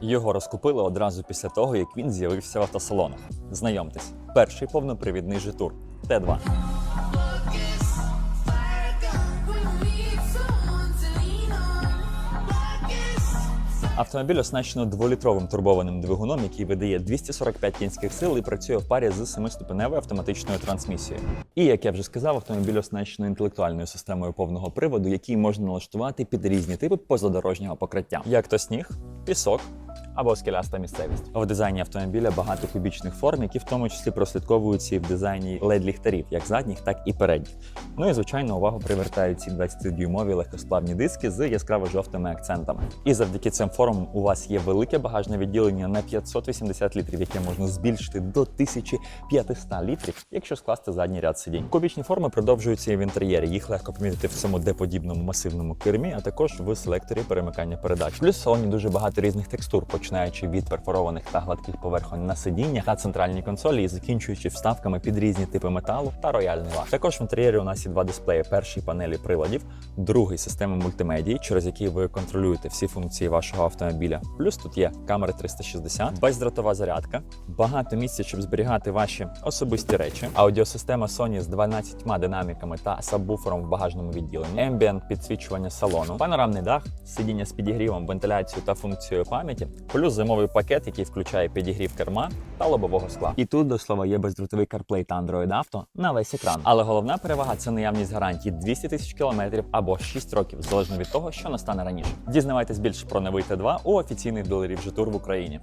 Його розкупили одразу після того, як він з'явився в автосалонах. Знайомтесь, перший повнопривідний Житур Т2. Автомобіль оснащено дволітровим турбованим двигуном, який видає 245 кінських сил і працює в парі з семиступеневою автоматичною трансмісією. І як я вже сказав, автомобіль оснащено інтелектуальною системою повного приводу, який можна налаштувати під різні типи позадорожнього покриття, як то сніг, пісок. Або скеляста місцевість. В дизайні автомобіля багато кубічних форм, які в тому числі прослідковуються і в дизайні led ліхтарів, як задніх, так і передніх. Ну і звичайно, увагу привертають ці 20-дюймові легкосплавні диски з яскраво жовтими акцентами. І завдяки цим формам у вас є велике багажне відділення на 580 літрів, яке можна збільшити до 1500 літрів, якщо скласти задній ряд сидінь. Кубічні форми продовжуються і в інтер'єрі. Їх легко помітити в цьому деподібному масивному кермі, а також в селекторі перемикання передач. Плюс в салоні дуже багато різних текстур, починаючи від перфорованих та гладких поверхонь на сидіннях та центральній консолі і закінчуючи вставками під різні типи металу та рояльний лак. Також в інтер'єрі у нас є два дисплеї: перший панелі приладів, другий системи мультимедії, через які ви контролюєте всі функції вашого автомобіля. Плюс тут є камери 360, бездротова зарядка, багато місця, щоб зберігати ваші особисті речі, аудіосистема Sony з 12 динаміками та сабвуфером в багажному відділенні, ембієнт підсвічування салону, панорамний дах, сидіння з підігрівом, вентиляцією та функцією пам'яті, плюс зимовий пакет, який включає підігрів керма та лобового скла. І тут до слова є бездротовий CarPlay та Android Auto на весь екран. Але головна перевага це наявність гарантії 200 тисяч кілометрів або 6 років, залежно від того, що настане раніше. Дізнавайтесь більше про новий Т2 у офіційних доларів Житур в Україні.